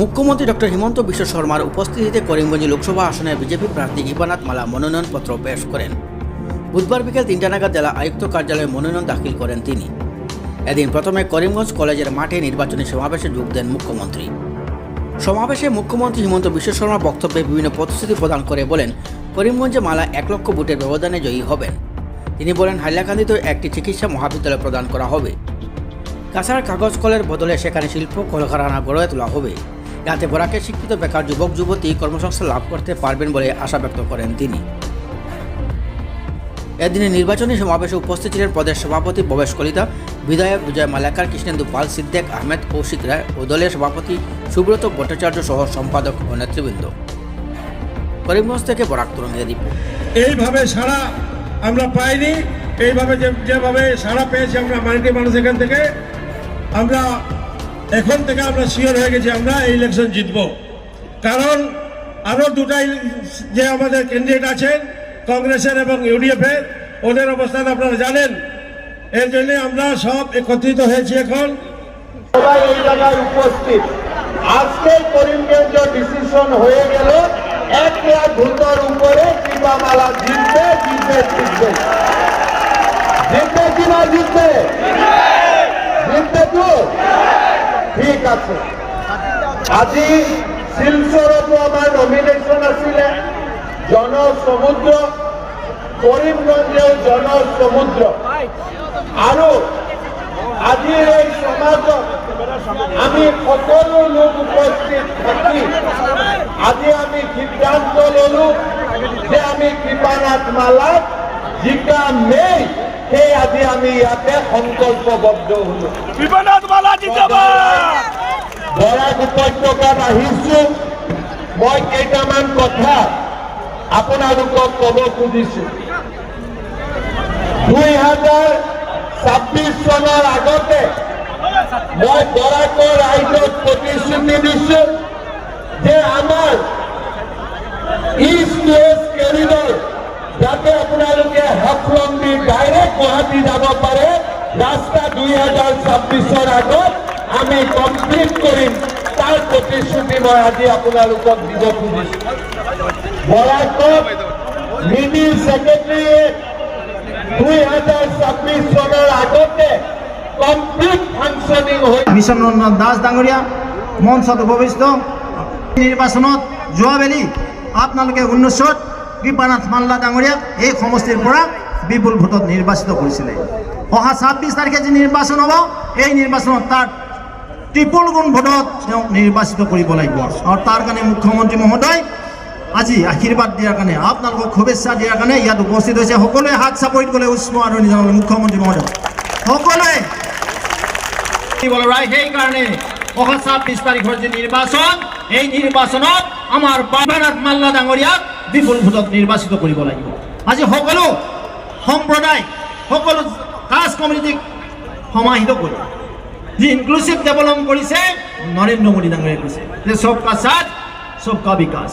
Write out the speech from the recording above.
মুখ্যমন্ত্রী ডক্টর হিমন্ত বিশ্ব শর্মার উপস্থিতিতে করিমগঞ্জ লোকসভা আসনে বিজেপি প্রার্থী ইবানাথ মালা মনোনয়নপত্র পেশ করেন। বুধবার বিকেল তিনটা নাগাদ জেলা আয়ুক্ত কার্যালয়ে মনোনয়ন দাখিল করেন তিনি। এদিন প্রথমে করিমগঞ্জ কলেজের মাঠে নির্বাচনী সমাবেশে যোগ দেন মুখ্যমন্ত্রী। সমাবেশে মুখ্যমন্ত্রী হিমন্ত বিশ্ব শর্মা বক্তব্যে বিভিন্ন প্রতিশ্রুতি প্রদান করে বলেন, করিমগঞ্জে মালা এক লক্ষ ভোটের ব্যবধানে জয়ী হবেন। তিনি বলেন হাইলাকান্দিতেও একটি চিকিৎসা মহাবিদ্যালয় প্রদান করা হবে। কাছাড় কাগজ কলের বদলে সেখানে শিল্প কলকারখানা গড়ে তোলা হবে। যাতে বরাকে শিক্ষিত বেকার যুবক, যুবতী কর্মসংস্থান লাভ করতে পারবেন বলে আশা ব্যক্ত করেন তিনি। এদিনে নির্বাচনী সমাবেশে উপস্থিত ছিলেন প্রদেশ সভাপতি ভবেশ কলিতা, বিধায়ক বিজয় মালাকার, কৃষ্ণেন্দু পাল, সিদ্দেক আহমেদ, কৌশিক রায় ও দলের সভাপতি সুব্রত ভট্টাচার্য সহ সম্পাদক ও নেতৃবৃন্দ। করিমগঞ্জ থেকে বরাক তরঙ্গের রিপোর্ট। এইভাবে সারা আমরা পাইনি, এইভাবে যেভাবে সারা পেয়েছি আমরা মাইনরিটি মানুষ এখান থেকে, আমরা এখন থেকে আমরা শিওর হয়ে গেছি আমরা ইলেকশন জিতব। কারণ আরও দুটাই যে আমাদের ক্যান্ডিডেট আছেন, কংগ্রেসের এবং ইউডিএফের ওদের অবস্থান আপনারা জানেন। এর জন্য আমরা সব একত্রিত হয়েছি এখন। সবাই এই জায়গায় উপস্থিত। আজকে করিমগঞ্জ ডিসিশন হয়ে গেল, এক লাখ ভোটার উপরে কৃপামালা জিতবে জিতবে জিতবে। জিতবে কি না জিতবে জিতবে? ঠিক আছে। আজি শিলচরতো আমার নমিনেশন আছিলে জনসমুদ্র কৰিমগঞ্জেও জনসমুদ্ৰ আৰু আজিৰ এই সমাজত আমি সকলো লোক উপস্থিত থাকি। আজি আমি সিদ্ধান্ত ললো যে আমি কৃপানাথ মালাক জিকামেই সেই আজি আমি ইয়াতে সংকল্পবদ্ধ হলো। বৰাক উপত্যকাত আহিছো মই কেইটামান কথা আপোনালোকক ক'ব খুজিছো। দুই হাজাৰ ছাব্বিছ চনৰ আগতে মই বৰাকৰ ৰাইজক প্ৰতিশ্ৰুতি দিছো যে আমাৰ ইষ্ট ৱেষ্ট কেৰিডৰ যাতে আপোনালোকে হাফলং দি ডাইৰেক্ট গুৱাহাটী যাব পাৰে ৰাস্তা দুই হাজাৰ ছাব্বিছৰ আগত আমি কমপ্লিট কৰিম তাৰ প্ৰতিশ্ৰুতি মই আজি আপোনালোকক দিব খুজিছো বৰাকত ছেক্ৰেটাৰীয়েট দুই হাজাৰ ছাব্বিছ চনৰ আগতে কমপ্লিট হৈ মিছন দাস ডাঙৰীয়া, মঞ্চত উপবিষ্ট। নিৰ্বাচনত যোৱাবেলি আপোনালোকে ঊনৈছত কৃপানাথ মাল্লা ডাঙৰীয়াক এই সমষ্টিৰ পৰা বিপুল ভোটত নিৰ্বাচিত কৰিছিলে অহা ছাব্বিছ তাৰিখে যি নিৰ্বাচন হ'ব, এই নিৰ্বাচনত তাৰ ত্ৰিপুল গুণ ভোটত তেওঁক নিৰ্বাচিত কৰিব লাগিব। তাৰ কাৰণে মুখ্যমন্ত্ৰী মহোদয় আজি আশীৰ্বাদ দিয়াৰ কাৰণে, আপোনালোকক শুভেচ্ছা দিয়াৰ কাৰণে ইয়াত উপস্থিত হৈছে। সকলোৱে হাত চাপৰিত গ'লে উষ্ম আদৰণি জনালে মুখ্যমন্ত্ৰী মহোদয়। সকলোৱে! সেইকাৰণে অহা ছাব্বিছ তাৰিখৰ যি নিৰ্বাচন, এই নিৰ্বাচনত আমাৰ বাবানাথ মাল্লা ডাঙৰীয়াক বিপুল ভোটত নিৰ্বাচিত কৰিব লাগিব। আজি সকলো সম্প্ৰদায় সকলো কাষ্ট কমিউনিটিক সমাহিত কৰি যি ইনক্লুচিভ ডেভেলপ কৰিছে, নৰেন্দ্ৰ মোদী ডাঙৰীয়াই কৈছে যে চবকা সাথ চবকা বিকাশ।